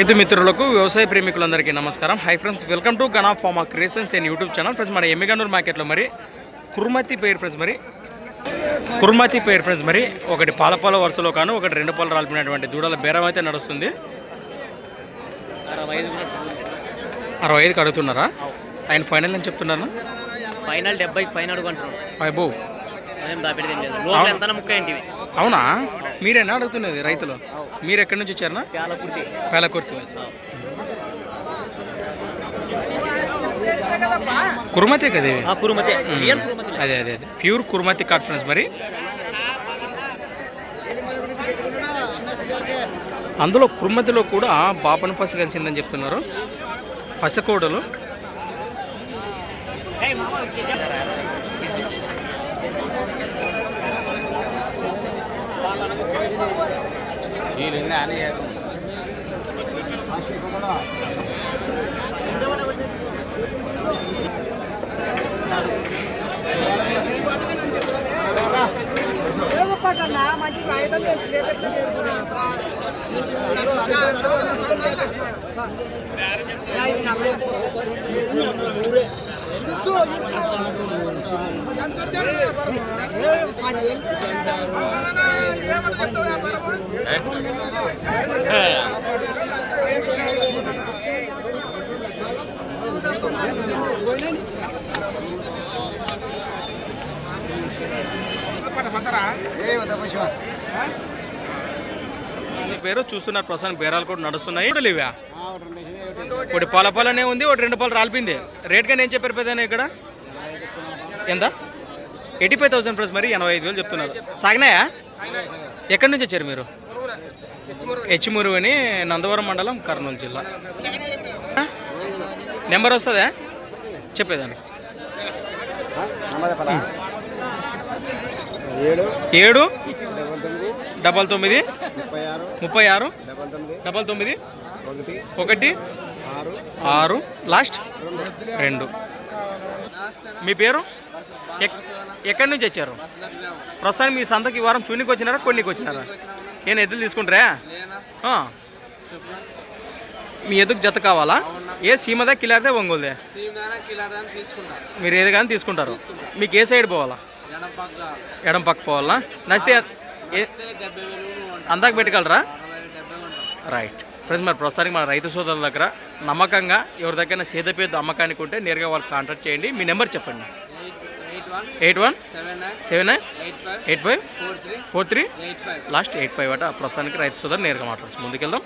రైతు మిత్రులకు వ్యవసాయ ప్రేమికులందరికీ నమస్కారం. Hi friends welcome to Gana Pharma Creations and YouTube channel friends మన ఎమ్మిగనూరు మార్కెట్లో మరి కుర్మతి పేరు ఫ్రెండ్స్ మరి కుర్మతి పేరు ఫ్రెండ్స్ మరి ఒకటి పాలపాల వరుసలో కాను ఒకటి రెండు పాలు రాల్పినటువంటి దూడల బేరం అయితే నడుస్తుంది. అరవై ఐదు అరవై ఐదుకి అడుగుతున్నారా? ఆయన ఫైనల్ అని చెప్తున్నారా ఫైనల్ డెబ్బై పైన అడుగుంటున్నాం అయ్యో అవునా? మీరేనా అడుగుతున్నది రైతులు? మీరు ఎక్కడి నుంచి వచ్చారనా పేలకుర్తి కుర్మతే కదా అదే అదే అదే ప్యూర్ కుర్మతి కాన్ఫరెన్స్ మరి. అందులో కుర్మతిలో కూడా బాపన పసి కలిసిందని చెప్తున్నారు. పసకోడలు. ఏదో పట్టన్నా మంచి కాగితం మీ పేరు చూస్తున్నారు ప్రస్తుతం బేరాలు కూడా నడుస్తున్నాయి. ఇవా ఒకటి పాల పాలనే ఉంది ఒకటి రెండు పాలు రాలిపింది రేట్గా నేను చెప్పారు పెద్దనే ఇక్కడ? ఎంత? ఎయిటీ ఫైవ్ థౌసండ్ ప్లస్ మరి ఎనభై ఐదు వేలు చెప్తున్నారు. సాగినాయా? ఎక్కడి నుంచి వచ్చారు మీరు? హెచ్మూరు అని నందవరం మండలం కర్నూలు జిల్లా. నెంబర్ వస్తుందా? చెప్పేదాన్ని. ఏడు డబల్ తొమ్మిది ముప్పై ఆరు డబల్ తొమ్మిది ఒకటి ఆరు లాస్ట్ రెండు. మీ పేరు? ఎక్కడి నుంచి వచ్చారు? ప్రస్తుతానికి మీ సంతకి ఈ వారం చూనికి వచ్చినారా కొన్నికి వచ్చినారా? నేను ఎద్దులు తీసుకుంటారా? మీ ఎద్దుకు జత కావాలా? ఏ సీమదా కిలారితే ఒంగోలుదే? మీరు ఏది కానీ తీసుకుంటారు. మీకు ఏ సైడ్ పోవాలా? ఎడం పక్క పోవాలా? నచ్చితే ఏ అందాక పెట్టగలరా రైట్. ఫ్రెండ్స్ మరి ప్రస్తుతానికి మన రైతు సోదరుల దగ్గర నమ్మకంగా ఎవరి దగ్గర సేదపేద అమ్మకానికి ఉంటే నేరుగా వాళ్ళు కాంటాక్ట్ చేయండి. మీ నెంబర్ చెప్పండి. Eight one? Seven nine? Eight five? Four three? Last eight five అట. ప్రస్తుతానికి రైతు సోదరు నేరుగా మాట్లాడచ్చు ముందుకెళ్దాం.